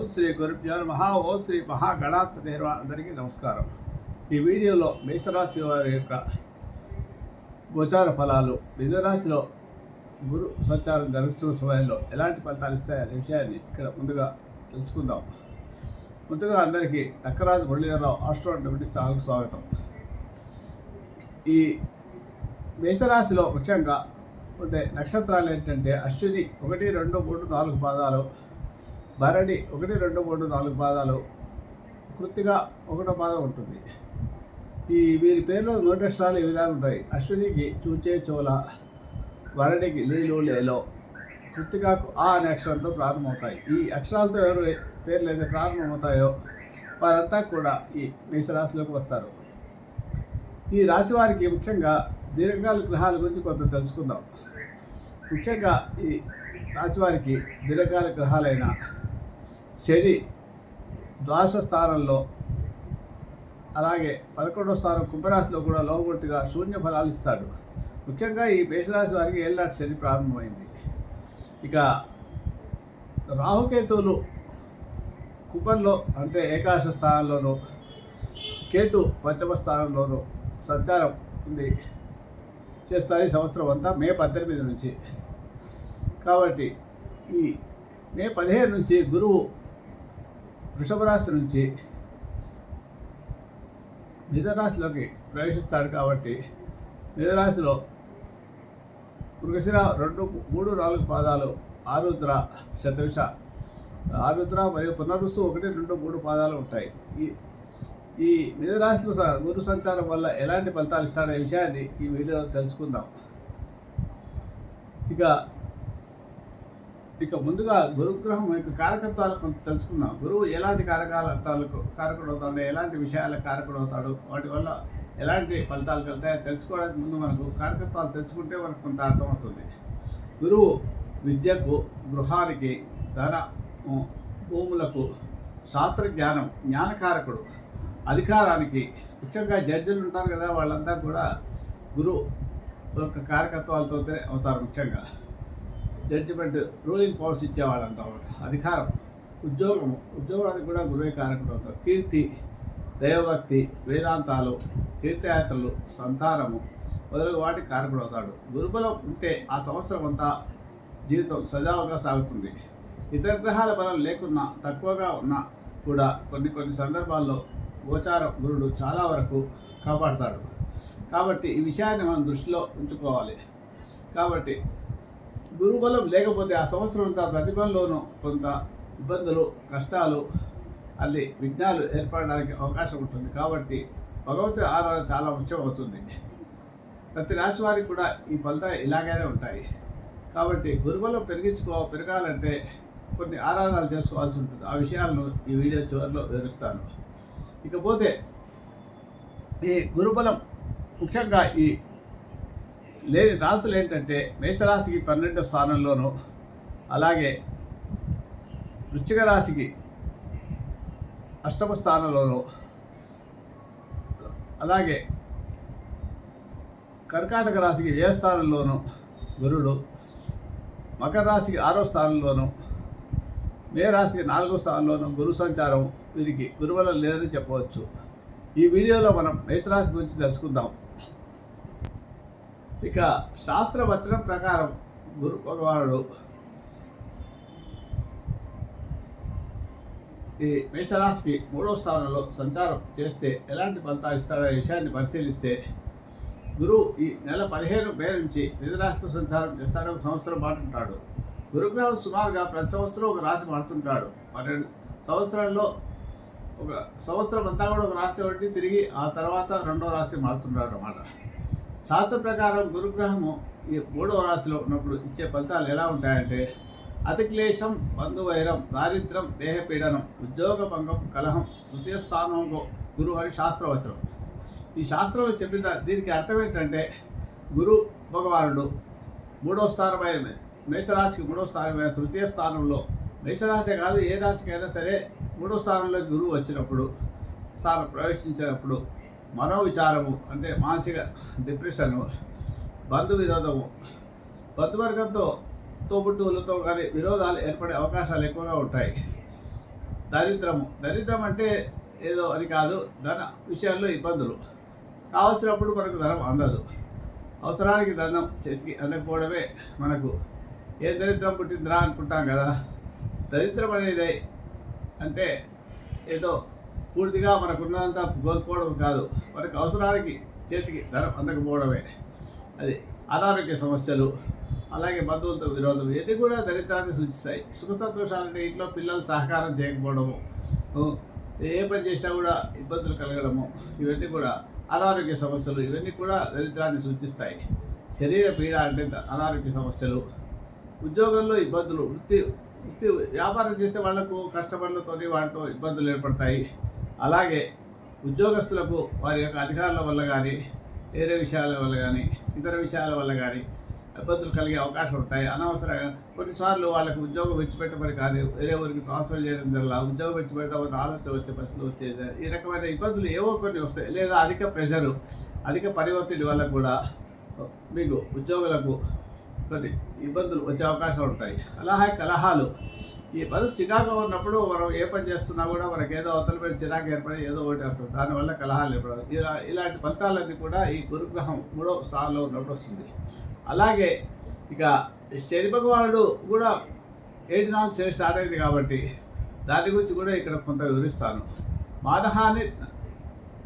ఓం శ్రీ గురుభ్యో మహా ఓం శ్రీ మహాగణాధిపతి అందరికీ నమస్కారం. ఈ వీడియోలో మేషరాశి వారి యొక్క గోచార ఫలాలు మిథునరాశిలో గురు సంచారం జరుగుతున్న సమయంలో ఎలాంటి ఫలితాలు ఇస్తాయనే విషయాన్ని ఇక్కడ ముందుగా తెలుసుకుందాం. ముందుగా అందరికీ నక్కరాజు మురళీధరరావు ఆస్ట్రో డెబ్యూటీ ఛానల్కి స్వాగతం. ఈ మేషరాశిలో ముఖ్యంగా ఉండే నక్షత్రాలు ఏంటంటే అశ్విని ఒకటి రెండు మూడు నాలుగు పాదాలు భరణి ఒకటి రెండు మూడు నాలుగు పాదాలు కృతిగా ఒకటో పాదం ఉంటుంది. ఈ వీరి పేర్లో నోటి అక్షరాలు ఈ విధంగా ఉంటాయి. అశ్వినికి చూచే చోల వరణికి లీలు లేలో కృతికాకు ఆ అనే అక్షరంతో ప్రారంభమవుతాయి. ఈ అక్షరాలతో ఎవరు పేర్లు అయితే ప్రారంభమవుతాయో వారంతా కూడా ఈ మేషరాశిలోకి వస్తారు. ఈ రాశి వారికి ముఖ్యంగా దీర్ఘకాల గ్రహాల గురించి కొంత తెలుసుకుందాం. ముఖ్యంగా ఈ రాశివారికి దీర్ఘకాల గ్రహాలైన శని ద్వాదశ స్థానంలో అలాగే పదకొండవ స్థానం కుంభరాశిలో కూడా లోపూర్తిగా శూన్య ఫలాలు ఇస్తాడు. ముఖ్యంగా ఈ మేషరాశి వారికి ఏళ్ళనాటి శని ప్రారంభమైంది. ఇక రాహుకేతువులు కుంభంలో అంటే ఏకాశ స్థానంలోనూ కేతు పంచమ స్థానంలోనూ సంచారం ఉంది. చేస్తాయి సంవత్సరం అంతా మే పద్దెనిమిది నుంచి. కాబట్టి ఈ మే పదిహేను నుంచి గురువు వృషభ రాశి నుంచి మిథరాశిలోకి ప్రవేశిస్తాడు కాబట్టి మిథరాశిలో మృగశిర రెండు మూడు నాలుగు పాదాలు ఆరుద్ర శతవిష ఆరుద్ర మరియు పునరుసు ఒకటి రెండు మూడు పాదాలు ఉంటాయి. ఈ ఈ మిథరాశిలో స- గురు సంచారం వల్ల ఎలాంటి ఫలితాలు ఇస్తాడనే విషయాన్ని ఈ వీడియోలో తెలుసుకుందాం. ఇక ఇక ముందుగా గురుగ్రహం యొక్క కారకత్వాలు కొంత తెలుసుకుందాం. గురువు ఎలాంటి కారకాలకు కారకుడు అవుతాడు ఎలాంటి విషయాల కారకుడు అవుతాడు వాటి వల్ల ఎలాంటి ఫలితాలు కలుగుతాయో? తెలుసుకోవడానికి ముందు మనకు కారకత్వాలు తెలుసుకుంటే మనకు కొంత అర్థమవుతుంది. గురువు విద్యకు గృహానికి ధన భూములకు శాస్త్ర జ్ఞానం జ్ఞానకారకుడు అధికారానికి ముఖ్యంగా జడ్జిలు ఉంటారు కదా వాళ్ళంతా కూడా గురువు యొక్క కారకత్వాలతో అవుతారు ముఖ్యంగా. జడ్జిమెంట్ రూలింగ్ పవర్స్ ఇచ్చేవాళ్ళు అంటారు అధికారం ఉద్యోగము ఉద్యోగానికి కూడా గురువే కారకుడు అవుతారు. కీర్తి దైవభక్తి వేదాంతాలు తీర్థయాత్రలు సంతానము మొదలగు వాటికి కారకుడు అవుతాడు. గురుబలం ఉంటే ఆ సంవత్సరం అంతా జీవితం సజావుగా సాగుతుంది. ఇతర గ్రహాల బలం లేకున్నా తక్కువగా ఉన్నా కూడా కొన్ని కొన్ని సందర్భాల్లో గోచార గురుడు చాలా వరకు కాపాడతాడు. కాబట్టి ఈ విషయాన్ని మనం దృష్టిలో ఉంచుకోవాలి. కాబట్టి గురుబలం లేకపోతే ఆ సంవత్సరం అంతా ప్రతిభలోనూ కొంత ఇబ్బందులు కష్టాలు అల్లి విఘ్నాలు ఏర్పడడానికి అవకాశం ఉంటుంది. కాబట్టి భగవతి ఆరాధన చాలా ముఖ్యం అవుతుంది ప్రతి రాశి వారికి కూడా ఈ ఫలితాలు ఇలాగనే ఉంటాయి. కాబట్టి గురుబలం పెరిగించుకో పెరగాలంటే కొన్ని ఆరాధనలు చేసుకోవాల్సి ఉంటుంది. ఆ విషయాలను ఈ వీడియో చివరిలో వివరిస్తాను. ఇకపోతే ఈ గురుబలం ముఖ్యంగా ఈ లేని రాశులు ఏంటంటే మేషరాశికి పన్నెండో స్థానంలోను అలాగే వృశ్చిక రాశికి అష్టమ స్థానంలోను అలాగే కర్కాటక రాశికి ఏ స్థానంలోను గురుడు మకర రాశికి ఆరో స్థానంలోను మే రాశికి నాలుగో స్థానంలోను గురు సంచారం వీరికి గురువలం లేదని చెప్పవచ్చు. ఈ వీడియోలో మనం మేషరాశి గురించి తెలుసుకుందాం. ఇక శాస్త్ర వచనం ప్రకారం గురు భగవానుడు ఈ మేషరాశికి మూడో స్థానంలో సంచారం చేస్తే ఎలాంటి ఫలితాలు ఇస్తాడనే విషయాన్ని పరిశీలిస్తే గురువు ఈ నెల పదిహేను మే నుంచి మిథురాశిలో సంచారం చేస్తాడు ఒక సంవత్సరం పాటు ఉంటాడు. గురుగ్రహం సుమారుగా ప్రతి సంవత్సరం ఒక రాశి మారుతుంటాడు. పన్నెండు సంవత్సరాల్లో ఒక సంవత్సరం అంతా కూడా ఒక రాశి ఒకటి తిరిగి ఆ తర్వాత రెండో రాశి మారుతుంటాడు అన్నమాట. శాస్త్ర ప్రకారం గురుగ్రహము ఈ మూడవ రాశిలో ఉన్నప్పుడు ఇచ్చే ఫలితాలు ఎలా ఉంటాయంటే అతిక్లేశం బంధువైరం దారిద్ర్యం దేహపీడనం ఉద్యోగ భంగం కలహం తృతీయ స్థానంలో గురు అని శాస్త్రవచనం. ఈ శాస్త్రంలో చెప్పిన దీనికి అర్థం ఏంటంటే గురు భగవానుడు మూడో స్థానమైన మేషరాశికి మూడో స్థానమైన తృతీయ స్థానంలో మేషరాశి కాదు ఏ రాశికైనా సరే మూడో స్థానంలో గురువు వచ్చినప్పుడు స్థానం ప్రవేశించినప్పుడు మనోవిచారము అంటే మానసిక డిప్రెషను బంధు విరోధము బంధువర్గంతో తోబుట్టువులతో కానీ విరోధాలు ఏర్పడే అవకాశాలు ఎక్కువగా ఉంటాయి. దరిద్రము. దరిద్రం అంటే ఏదో అని కాదు ధన విషయాల్లో ఇబ్బందులు. కావలసినప్పుడు మనకు ధనం అందదు. అవసరానికి ధనం చేతికి అందకపోవడమే మనకు. ఏ దరిద్రం పుట్టిందిరా అనుకుంటాం కదా. దరిద్రం అనేది అంటే ఏదో పూర్తిగా మనకున్నదంతా కోల్పోవడం కాదు. మనకు అవసరానికి చేతికి ధనం అందకపోవడమే. అది అనారోగ్య సమస్యలు అలాగే బంధువులతో విరోధం ఇవన్నీ కూడా దరిద్రాన్ని సూచిస్తాయి. సుఖ సంతోషాలంటే ఇంట్లో పిల్లలు సహకారం చేయకపోవడము ఏ పని చేసినా కూడా ఇబ్బందులు కలగడము ఇవన్నీ కూడా అనారోగ్య సమస్యలు ఇవన్నీ కూడా దరిద్రాన్ని సూచిస్తాయి. శరీర పీడ అంటే అనారోగ్య సమస్యలు ఉద్యోగంలో ఇబ్బందులు వృత్తి వ్యాపారం చేసే వాళ్ళకు కస్టమర్లతోని వాటితో ఇబ్బందులు ఏర్పడతాయి. అలాగే ఉద్యోగస్తులకు వారి యొక్క అధికారుల వల్ల కానీ వేరే విషయాల వల్ల కానీ ఇతర విషయాల వల్ల కానీ ఇబ్బందులు కలిగే అవకాశం ఉంటాయి. అనవసరంగా కొన్నిసార్లు వాళ్ళకు ఉద్యోగం విడిచిపెట్టమని కానీ వేరే ఊరికి ట్రాన్స్ఫర్ చేయడం వల్ల ఉద్యోగం విడిచిపెడతామని ఆలోచన వచ్చే పరిస్థితులు వచ్చేది ఈ రకమైన ఇబ్బందులు ఏవో కొన్ని వస్తాయి. లేదా అధిక ప్రెషరు అధిక పని ఒత్తిడి వల్ల కూడా మీకు ఉద్యోగులకు కొన్ని ఇబ్బందులు వచ్చే అవకాశం ఉంటాయి. అలాగే కలహాలు. ఈ పరిస్థితి చికాకు ఉన్నప్పుడు మనం ఏ పని చేస్తున్నా కూడా మనకి ఏదో అవతల మీద చిరాకు ఏర్పడి ఏదో ఒకటి అంటుంది దానివల్ల కలహాలు ఏర్పడవు. ఇలా ఇలాంటి ఫలితాలన్నీ కూడా ఈ గురుగ్రహం మూడో స్థానంలో ఉన్నప్పుడు వస్తుంది. అలాగే ఇక శని భగవానుడు కూడా ఎయిట్ నాలుగు చేసి స్టార్ట్ అయింది కాబట్టి దాని గురించి కూడా ఇక్కడ కొంత వివరిస్తాను. మాదహాని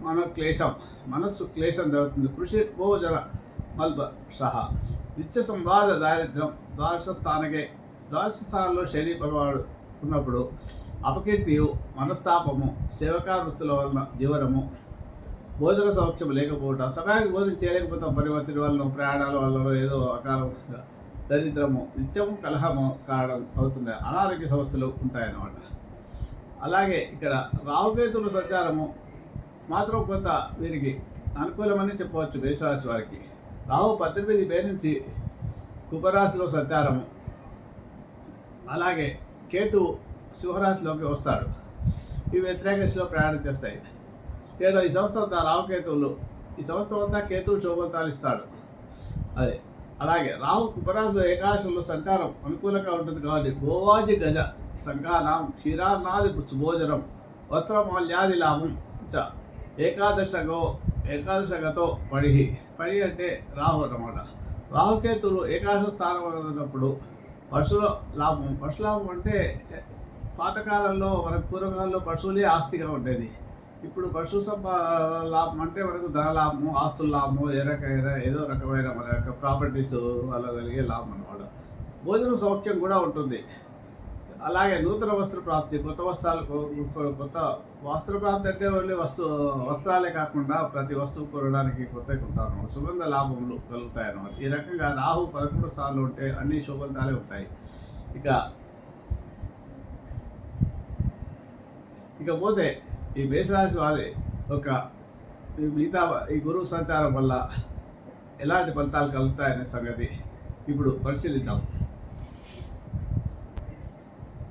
మన క్లేశం మనస్సు క్లేశం జరుగుతుంది. కృషి భోజన మల్బ సహా నిత్య సంవాద దారిద్ర్యం ద్వాదశ స్థానకే ద్వాదశ స్థానంలో శని భగవానుడు ఉన్నప్పుడు అపకీర్తియు మనస్తాపము సేవకా వృత్తుల వలన జీవనము భోజన సౌఖ్యం లేకపోవటం సమయానికి భోజనం చేయలేకపోతాం పరివర్తన వల్ల ప్రయాణాల వల్ల ఏదో అకాలం దరిద్రము నిత్యము కలహము కావడం అవుతుంది? అనారోగ్య సమస్యలు ఉంటాయన్నమాట. అలాగే ఇక్కడ రాహుకేతుల సంచారము మాత్రం కొంత వీరికి అనుకూలమని చెప్పవచ్చు మేషరాశి వారికి. రాహు పద్దెనిమిది మే నుంచి కుంభరాశిలో సంచారము. అలాగే కేతు సింహరాశిలోకి వస్తాడు. ఇవి వ్యతిరేక దిశలో ప్రయాణం చేస్తాయి. చేయడం ఈ సంవత్సరం అంతా రాహుకేతువులు ఈ సంవత్సరం అంతా కేతువు శోభతాలు ఇస్తాడు. అదే. అలాగే రాహు కుంభరాశిలో ఏకాశంలో సంచారం అనుకూలంగా ఉంటుంది కాబట్టి గోవాజి గజ సంఘానం క్షీరానాది భోజనం వస్త్రమాల్యాది లాభం చ. ఏకాదశగో ఏకాదశగతో పడిహి పడి అంటే రాహు అన్నమాట. రాహుకేతులు ఏకాదశ స్థానం ఉన్నప్పుడు పశువుల లాభం పశులాభం అంటే పాతకాలంలో మన పూర్వకాలంలో పశువులే ఆస్తిగా ఉండేది. ఇప్పుడు పశు సంప లాభం అంటే మనకు ధన లాభము ఆస్తుల లాభము ఏ రకమైన ఏదో రకమైన మన యొక్క ప్రాపర్టీస్ వల్ల కలిగే లాభం అనమాట భోజన సౌఖ్యం కూడా ఉంటుంది. అలాగే నూతన వస్త్ర ప్రాప్తి కొత్త వస్త్రాలు కొత్త వస్త్ర ప్రాప్తి అంటే ఓన్లీ వస్తు వస్త్రాలే కాకుండా ప్రతి వస్తువు కొనడానికి కొత్త కొంటారు సుగంధ లాభములు కలుగుతాయను ఈ రకంగా రాహు పదకొండు స్థానాలు ఉంటే అన్ని శుభలతాలే ఉంటాయి. ఇక ఇకపోతే ఈ మేషరాశి వారి ఒక మిగతా ఈ గురువు సంచారం వల్ల ఎలాంటి ఫలితాలు కలుగుతాయనే సంగతి ఇప్పుడు పరిశీలిద్దాం.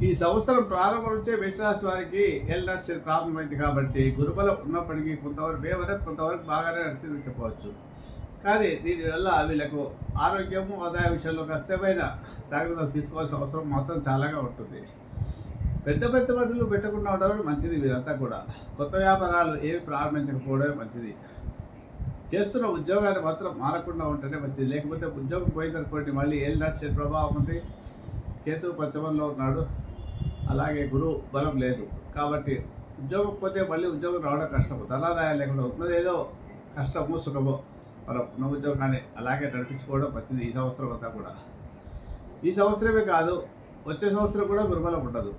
ఈ సంవత్సరం ప్రారంభం నుంచే మేషరాశి వారికి ఎల్ నడిచేది ప్రారంభమైంది కాబట్టి గురుబలం ఉన్నప్పటికీ కొంతవరకు మే వరకు కొంతవరకు బాగానే నడిచిందని చెప్పవచ్చు. కానీ దీనివల్ల వీళ్ళకు ఆరోగ్యము ఆదాయ విషయంలో కష్టమైన జాగ్రత్తలు తీసుకోవాల్సిన అవసరం మాత్రం చాలాగా ఉంటుంది. పెద్ద పెద్ద బట్టలు పెట్టకుండా ఉండడం మంచిది వీరంతా కూడా. కొత్త వ్యాపారాలు ఏవి ప్రారంభించకపోవడమే మంచిది. చేస్తున్న ఉద్యోగాన్ని మాత్రం మారకుండా ఉంటేనే మంచిది. లేకపోతే ఉద్యోగం పోయిందనుకోండి మళ్ళీ ఏం నడిచే ప్రభావం ఉంది. కేతు పంచమంలో ఉన్నాడు. అలాగే గురువు బలం లేదు. కాబట్టి ఉద్యోగం పోతే మళ్ళీ ఉద్యోగం రావడం కష్టము. ధనాదాయం లేకుండా ఉన్నది ఏదో కష్టమో సుఖమో. మన ఉన్న ఉద్యోగాన్ని అలాగే నడిపించుకోవడం వచ్చింది ఈ సంవత్సరం అంతా కూడా. ఈ సంవత్సరమే కాదు వచ్చే సంవత్సరం కూడా గురుబలం ఉండదు.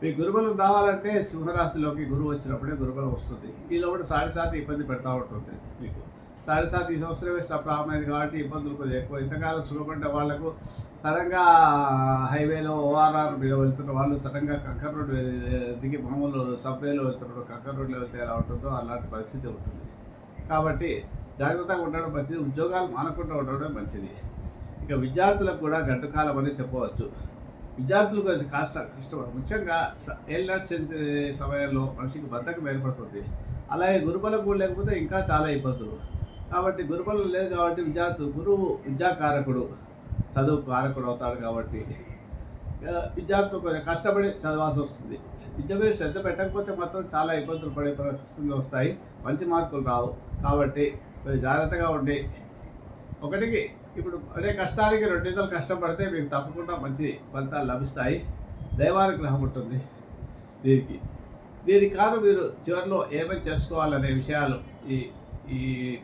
మీ గురుబలం రావాలంటే సింహరాశిలోకి గురువు వచ్చినప్పుడే గురుబలం వస్తుంది. ఈ లోపల సాటి సాటి ఇబ్బంది పెడతా ఉంటుంది మీకు. సాడే సాత్ ఈ సంవత్సరమే స్టాప్ ప్రారంభమైంది కాబట్టి ఇబ్బందులు కొద్దిగా ఎక్కువ. ఇంతకాలం సుఖపడ్డ వాళ్ళకు సడన్గా హైవేలో ఓఆర్ఆర్ మీద వెళ్తున్న వాళ్ళు సడన్గా కంకర్ రోడ్ దిగి మామూలు సబ్వేలో వెళ్తున్నారు కంకర్ రోడ్లో వెళ్తే ఎలా ఉంటుందో అలాంటి పరిస్థితి ఉంటుంది. కాబట్టి జాగ్రత్తగా ఉండడం మంచిది ఉద్యోగాలు మానకుండా ఉండడం మంచిది. ఇక విద్యార్థులకు కూడా గడ్డు కాలం అని చెప్పవచ్చు. విద్యార్థులు కొంచెం కష్ట కష్టం ముఖ్యంగా ఏళ్ళ సమయంలో మనిషికి బద్దకం ఏర్పడుతుంది. అలాగే గురుబలం కూడా లేకపోతే ఇంకా చాలా ఇబ్బందులు. కాబట్టి గురుబలం లేదు కాబట్టి విద్యార్థులు గురువు విద్యాకారకుడు చదువు కారకుడు అవుతాడు కాబట్టి విద్యార్థులు కొంచెం కష్టపడి చదవాల్సి వస్తుంది. విద్య మీద శ్రద్ధ పెట్టకపోతే మాత్రం చాలా ఇబ్బందులు పడే పరిస్థితులు వస్తాయి. మంచి మార్కులు రావు. కాబట్టి కొంచెం జాగ్రత్తగా ఉండి ఒకటికి ఇప్పుడు అదే కష్టానికి రెండింతలు కష్టపడితే మీకు తప్పకుండా మంచి ఫలితాలు లభిస్తాయి. దైవానుగ్రహం ఉంటుంది దీనికి. దీనికి కాను మీరు చివరిలో ఏమేమి చేసుకోవాలనే విషయాలు ఈ ఈ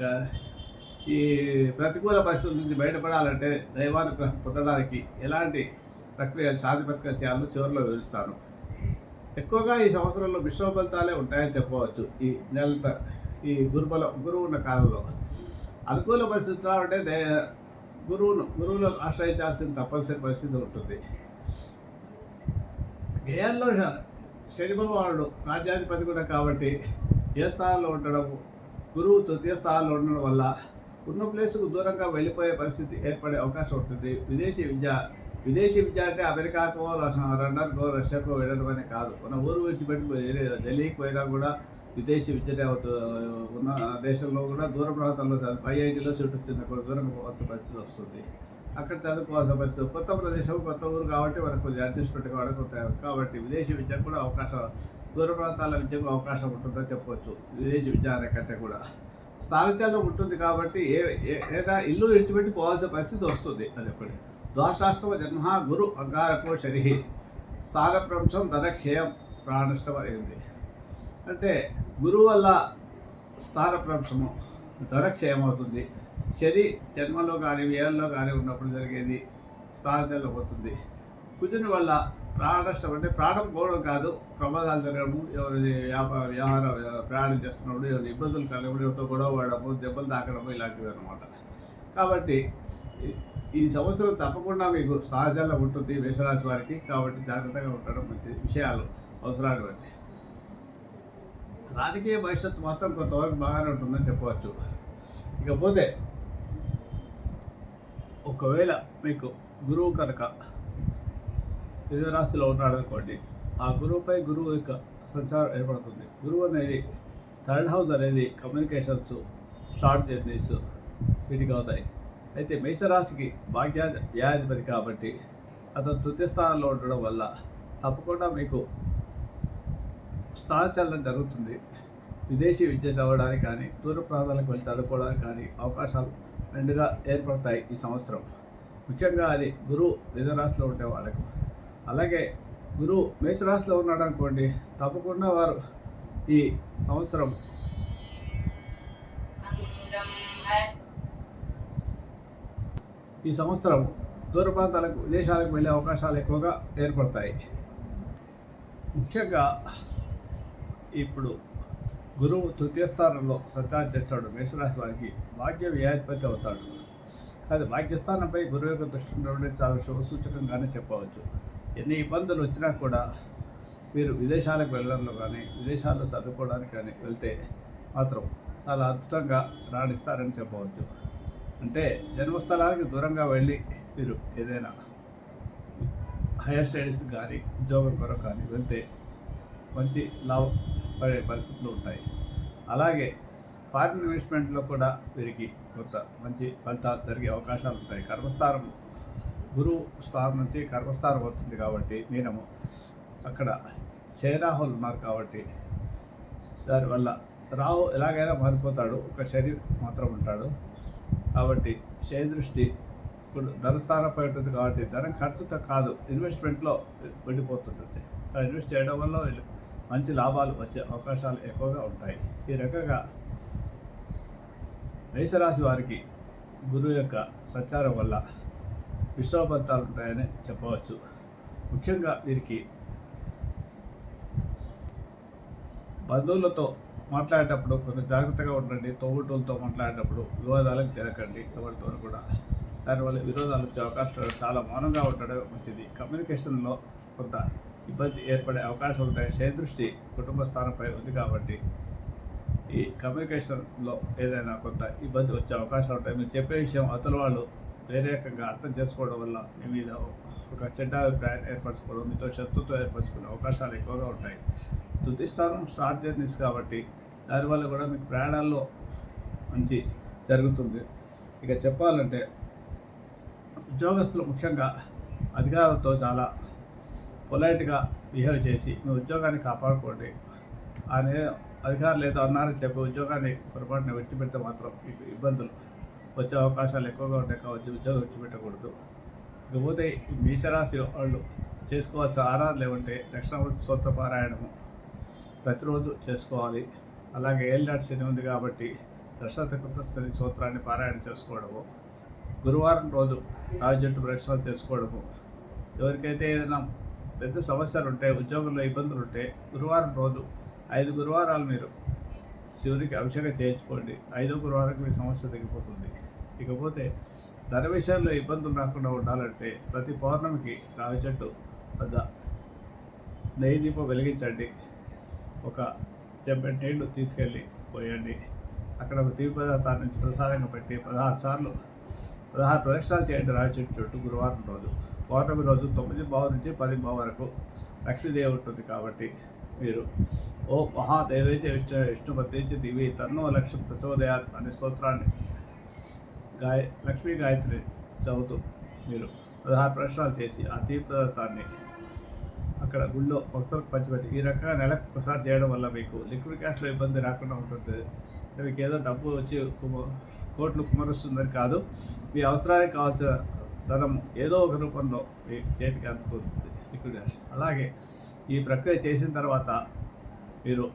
ఈ ప్రతికూల పరిస్థితుల నుంచి బయటపడాలంటే దైవానుగ్రహం పొందడానికి ఎలాంటి ప్రక్రియలు శాంతి ప్రక్రియలు చేయాలో చివరిలో వివరిస్తాను. ఎక్కువగా ఈ సంవత్సరంలో విశ్వ ఫలితాలే ఉంటాయని చెప్పవచ్చు ఈ నెల ఈ గురుబల గురువు ఉన్న కాలంలో. అనుకూల పరిస్థితులు అంటే దే గురువును గురువులను ఆశ్రయించాల్సిన తప్పనిసరి పరిస్థితి ఉంటుంది. గేయాల్లో శని భగవానుడు రాజ్యాధిపతి కూడా కాబట్టి ఏ స్థానంలో ఉండడము గురువు తృతీయ స్థానంలో ఉండడం వల్ల ఉన్న ప్లేస్కు దూరంగా వెళ్ళిపోయే పరిస్థితి ఏర్పడే అవకాశం ఉంటుంది. విదేశీ విద్య విదేశీ విద్య అంటే అమెరికాకో లండన్కో రష్యాకో వెళ్ళడం అనే కాదు. మన ఊరు విడిచిపెట్టి ఢిల్లీకి పోయినా కూడా విదేశీ విద్యనే అవుతూ ఉన్న దేశంలో కూడా దూర ప్రాంతాల్లో చదువు ఐఐటీలో సీట్ వచ్చింది కూడా దూరంగా పోవాల్సిన పరిస్థితి వస్తుంది. అక్కడ చదువుకోవాల్సిన పరిస్థితి కొత్త ప్రదేశం కొత్త ఊరు కాబట్టి మనకు కొంచెం అడ్జస్ట్మెంట్ కావడం కొంత కాబట్టి విదేశీ విద్యకు కూడా అవకాశం దూర ప్రాంతాల విద్యకు అవకాశం ఉంటుందని చెప్పవచ్చు విదేశీ విద్య కంటే కూడా. స్థానచలనం ఉంటుంది కాబట్టి ఏ ఏ- ఏదైనా ఇల్లు విడిచిపెట్టి పోవాల్సిన పరిస్థితి వస్తుంది అది ఒకటి ద్వాసాష్టమ జన్మ గురు అంగారకో శని స్థానప్రంశం ధనక్షయం ప్రాణిష్టం అయింది అంటే గురువు వల్ల స్థానప్రంశము ధనక్షయం అవుతుంది. శని జన్మలో కానీ వ్యయంలో కానీ ఉన్నప్పుడు జరిగేది స్థానచలం అవుతుంది. కుజుని వల్ల ప్రాణనష్టం అంటే ప్రాణం పోవడం కాదు ప్రమాదాలు జరగడము ఎవరి వ్యాపార వ్యవహార ప్రయాణం చేస్తున్నప్పుడు ఎవరి ఇబ్బందులు కలగడం ఎవరితో గొడవ పడము దెబ్బలు తాకడము ఇలాంటివి అనమాట కాబట్టి ఈ- ఈ సంవత్సరం తప్పకుండా మీకు సహజంగా ఉంటుంది మేషరాశి వారికి కాబట్టి జాగ్రత్తగా ఉండడం మంచి విషయాలు అవసరాలు బట్టి రాజకీయ భవిష్యత్తు మాత్రం కొంతవరకు బాగానే ఉంటుందని చెప్పవచ్చు. ఇకపోతే ఒకవేళ మీకు గురువు కనుక రాశిలో ఉన్నాడు అనుకోండి ఆ గురువుపై గురువు యొక్క సంచారం ఏర్పడుతుంది. గురువు అనేది థర్డ్ హౌస్ అనేది కమ్యూనికేషన్స్ షార్ట్ జర్నీస్ వీటికి అవుతాయి. అయితే మేషరాశికి భాగ్యా వ్యాధిపతి కాబట్టి అతను తృతీయ స్థానంలో ఉండడం వల్ల తప్పకుండా మీకు స్థానచలనం జరుగుతుంది. విదేశీ విద్య చదవడానికి కానీ దూర ప్రాంతాలకు వెళ్ళి చదువుకోవడానికి కానీ అవకాశాలు మెండుగా ఏర్పడతాయి ఈ సంవత్సరం. ముఖ్యంగా అది గురువు మిథునరాశిలో ఉండే వాళ్ళకు. అలాగే గురువు మేషరాశిలో ఉన్నాడు అనుకోండి తప్పకుండా వారు ఈ సంవత్సరం ఈ సంవత్సరం దూర ప్రాంతాలకు విదేశాలకు వెళ్ళే అవకాశాలు ఎక్కువగా ఏర్పడతాయి. ముఖ్యంగా ఇప్పుడు గురువు తృతీయ స్థానంలో సంచారం చేస్తాడు మేషరాశి వారికి భాగ్య వ్యాధిపతి అవుతాడు. అది భాగ్యస్థానంపై గురువు యొక్క దృష్టి ఉండడం చాలా శుభ సూచకంగానే చెప్పవచ్చు. ఎన్ని ఇబ్బందులు వచ్చినా కూడా మీరు విదేశాలకు వెళ్ళడంలో కానీ విదేశాల్లో చదువుకోవడానికి కానీ వెళ్తే మాత్రం చాలా అద్భుతంగా రాణిస్తారని చెప్పవచ్చు. అంటే జన్మస్థలానికి దూరంగా వెళ్ళి మీరు ఏదైనా హైయర్ స్టడీస్ కానీ ఉద్యోగం కొరకు కానీ వెళ్తే మంచి లాభం పడే పరిస్థితులు ఉంటాయి. అలాగే ఫారిన్ ఇన్వెస్ట్మెంట్లో కూడా వీరికి కొంత మంచి ఫలితాలు జరిగే అవకాశాలు ఉంటాయి. కర్మస్థానం గురువు స్థానం నుంచి కర్మస్థానం అవుతుంది కాబట్టి మీనము అక్కడ శనిరాహులు ఉన్నారు కాబట్టి దానివల్ల రాహు ఎలాగైనా మారిపోతాడు ఒక శరీరం మాత్రం ఉంటాడు. కాబట్టి దృష్టి ఇప్పుడు ధనస్థానంపై ఉంటుంది కాబట్టి ధనం ఖర్చుతో కాదు ఇన్వెస్ట్మెంట్లో వెళ్ళిపోతుంటుంది. ఆ ఇన్వెస్ట్ చేయడం వల్ల వీళ్ళు మంచి లాభాలు వచ్చే అవకాశాలు ఎక్కువగా ఉంటాయి. ఈ రకంగా మేషరాశి వారికి గురువు యొక్క సంచారం వల్ల విశ్వ ఉంటాయని చెప్పవచ్చు. ముఖ్యంగా వీరికి బంధువులతో మాట్లాడేటప్పుడు కొంచెం జాగ్రత్తగా ఉండండి. తోబుట్టులతో మాట్లాడేటప్పుడు వివాదాలకు తిరగండి ఎవరితో కూడా. దానివల్ల విరోధాలు వచ్చే అవకాశాలు చాలా మౌనంగా ఉండడం మంచిది. కమ్యూనికేషన్లో కొంత ఇబ్బంది ఏర్పడే అవకాశాలు ఉంటాయి. సేదృష్టి కుటుంబ స్థానంపై ఉంది కాబట్టి ఈ కమ్యూనికేషన్లో ఏదైనా కొంత ఇబ్బంది వచ్చే అవకాశాలు ఉంటాయి. మీరు చెప్పే విషయం అతని వాళ్ళు వేరే అర్థం చేసుకోవడం వల్ల మీ మీద ఒక చెడ్డ అభిప్రాయం ఏర్పరచుకోవడం మీతో శత్రుత్వం ఏర్పరచుకునే అవకాశాలు ఎక్కువగా ఉంటాయి. తుది స్థానం స్టార్ట్ జర్నీస్ కాబట్టి దానివల్ల కూడా మీకు ప్రయాణాల్లో మంచి జరుగుతుంది. ఇక చెప్పాలంటే ఉద్యోగస్తులు ముఖ్యంగా అధికారులతో చాలా పొలైట్గా బిహేవ్ చేసి మీ ఉద్యోగాన్ని కాపాడుకోండి. అనే అధికారులు ఏదో అన్నారని చెప్పి ఉద్యోగాన్ని పొరపాటున విడిచిపెడితే మాత్రం మీకు ఇబ్బందులు. వచ్చే అవకాశాలు ఎక్కువగా ఉంటాయి కావచ్చు ఉద్యోగం విడిచిపెట్టకూడదు. ఇకపోతే ఈ మేషరాశి వాళ్ళు చేసుకోవాల్సిన ఆరాధనలు ఏమంటే దక్షిణామూర్తి స్తోత్ర పారాయణము ప్రతిరోజు చేసుకోవాలి. అలాగే ఏళ్ళనాటి శని ఉంది కాబట్టి దశరథ కృతస్థని సూత్రాన్ని పారాయణ చేసుకోవడము గురువారం రోజు రావి జట్టు ప్రక్షాలు చేసుకోవడము. ఎవరికైతే ఏదైనా పెద్ద సమస్యలు ఉంటే ఉద్యోగంలో ఇబ్బందులు ఉంటే గురువారం రోజు ఐదు గురువారాలు మీరు శివునికి అభిషేకం చేయించుకోండి. ఐదో గురువారం మీ సమస్య తగ్గిపోతుంది. ఇకపోతే ధన విషయంలో ఇబ్బందులు రాకుండా ఉండాలంటే ప్రతి పౌర్ణమికి రావి చెట్టు వద్ద నెయ్యి దీపం వెలిగించండి. ఒక చెంబెట్ నీళ్ళు తీసుకెళ్ళి పోయండి. అక్కడ ఒక తీపి పదార్థాన్ని నుంచి ప్రసాదంగా పెట్టి పదహారు సార్లు పదహారు ప్రదక్షిణాలు చేయండి రావి చెట్టు చుట్టూ గురువారం రోజు. పౌర్ణమి రోజు తొమ్మిది బావు నుంచి పది బావు వరకు లక్ష్మీదేవి ఉంటుంది కాబట్టి మీరు. ఓ మహాదేవేచ విష్ణు విష్ణుపతించి దివి తన్నో లక్ష్మి ప్రచోదయాత్ అనే స్తోత్రాన్ని గాయ లక్ష్మీ గాయత్రి చదువుతూ మీరు పదహారు ప్రశ్నలు చేసి ఆ తీర్థాన్ని అక్కడ గుళ్ళో భక్తులకు పంచిపెట్టి ఈ రకంగా నెలకు ఒకసారి చేయడం వల్ల మీకు లిక్విడ్ క్యాష్లో ఇబ్బంది రాకుండా ఉంటుంది. అంటే మీకు ఏదో డబ్బు వచ్చి కుమ కోట్లు కుమరుస్తుందని కాదు. మీ అవసరానికి కావాల్సిన ధనం ఏదో ఒక రూపంలో మీ చేతికి అందుతుంది లిక్విడ్ క్యాష్. అలాగే ఈ ప్రక్రియ చేసిన తర్వాత మీరు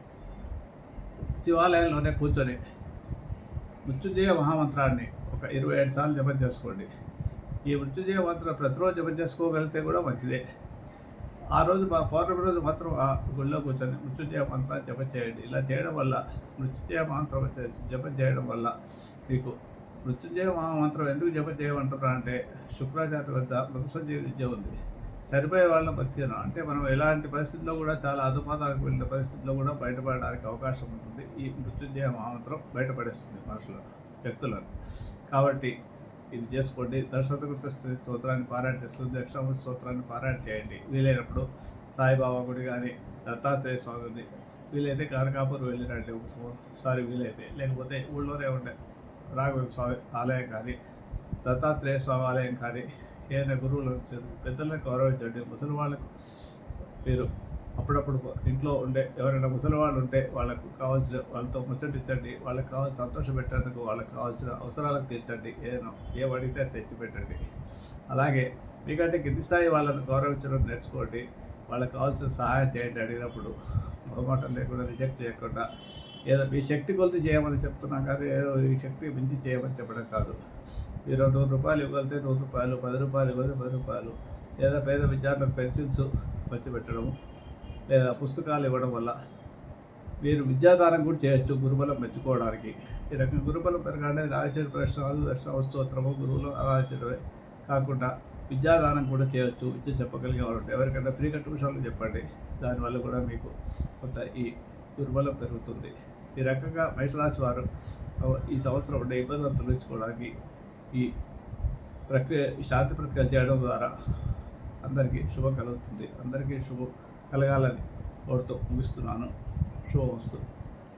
శివాలయంలోనే కూర్చొని మృత్యుంజయ మహామంత్రాన్ని ఒక ఇరవై ఏడు సార్లు జపం చేసుకోండి. ఈ మృత్యుంజయ మంత్రం ప్రతిరోజు జపం చేసుకోగలిగితే కూడా మంచిదే. ఆ రోజు మా పౌర్ణమి రోజు మాత్రం ఆ గుళ్ళో కూర్చొని మృత్యుంజయ మంత్రాన్ని జపం చేయండి. ఇలా చేయడం వల్ల మృత్యుంజయ మంత్రం జపం చేయడం వల్ల మీకు మృత్యుంజయ మహామంత్రం ఎందుకు జపం చేయమంటున్నారంటే శుక్రాచార్య వద్ద మృత సంజీవి విద్య ఉంది. చనిపోయే వాళ్ళని బతికిన అంటే మనం ఎలాంటి పరిస్థితుల్లో కూడా చాలా అదుపాతాలకు వెళ్ళిన పరిస్థితుల్లో కూడా బయటపడడానికి అవకాశం ఉంటుంది. ఈ మృత్యుంజయ మహామంత్రం బయటపడేస్తుంది మనుషులను వ్యక్తులను. కాబట్టి ఇది చేసుకోండి. దర్శకృత స్తోత్రాన్ని పారాయణ చేస్తుంది దక్షిణామూర్తి స్తోత్రాన్ని పారాయణ చేయండి. వీలైనప్పుడు సాయిబాబా గుడి కానీ దత్తాత్రేయ స్వామిని వీలైతే కనకాపూర్ వెళ్ళిరండి ఒకసారి వీలైతే. లేకపోతే ఊళ్ళోనే ఉండే రాఘవ స్వామి ఆలయం కానీ దత్తాత్రేయ స్వామి ఆలయం కానీ ఏదైనా గురువులను చదువు పెద్దలను గౌరవించండి. ముసలి వాళ్ళకు మీరు అప్పుడప్పుడు ఇంట్లో ఉండే ఎవరైనా ముసలి వాళ్ళు ఉంటే వాళ్ళకు కావాల్సిన వాళ్ళతో ముచ్చటించండి. వాళ్ళకి కావాల్సిన సంతోషం పెట్టేందుకు వాళ్ళకి కావాల్సిన అవసరాలకు తీర్చండి. ఏదైనా ఏ అడిగితే అది తెచ్చి పెట్టండి. అలాగే మీకంటే కింది స్థాయి వాళ్ళని గౌరవించడం నేర్చుకోండి. వాళ్ళకి కావాల్సిన సహాయం చేయండి అడిగినప్పుడు. మొహమాటం లేకుండా రిజెక్ట్ చేయకుండా. ఏదో మీ శక్తి కొలిది చేయమని చెప్తున్నాం కానీ ఏదో ఈ శక్తి మించి చేయమని చెప్పడం కాదు. మీరు నూరు రూపాయలు ఇవ్వగలితే నూరు రూపాయలు పది రూపాయలు ఇవ్వగలితే పది రూపాయలు. లేదా పేద విద్యార్థులకు పెన్సిల్స్ వచ్చి లేదా పుస్తకాలు ఇవ్వడం వల్ల మీరు విద్యాదానం కూడా చేయొచ్చు గురుబలం మెచ్చుకోవడానికి. ఈ రకంగా గురుబలం పెరగానే రాజచంద్ర ప్రశ్నలు దర్శన స్తోత్రము గురువులు ఆరాధించడమే కాకుండా విద్యాదానం కూడా చేయొచ్చు విద్య చెప్పగలిగే వాళ్ళు ఎవరికైనా ఫ్రీ ట్యూషన్లు చెప్పండి. దానివల్ల కూడా మీకు కొంత ఈ గురుబలం పెరుగుతుంది. ఈ రకంగా మేషరాశి వారు ఈ సంవత్సరం ఉండే ఇబ్బందులను తొలగించుకోవడానికి ఈ ప్రక్రియ ఈ శాంతి ప్రక్రియ చేయడం ద్వారా అందరికీ శుభం కలుగుతుంది. అందరికీ శుభం కలగాలని కోరుతూ ముగిస్తున్నాను. శుభమస్తు.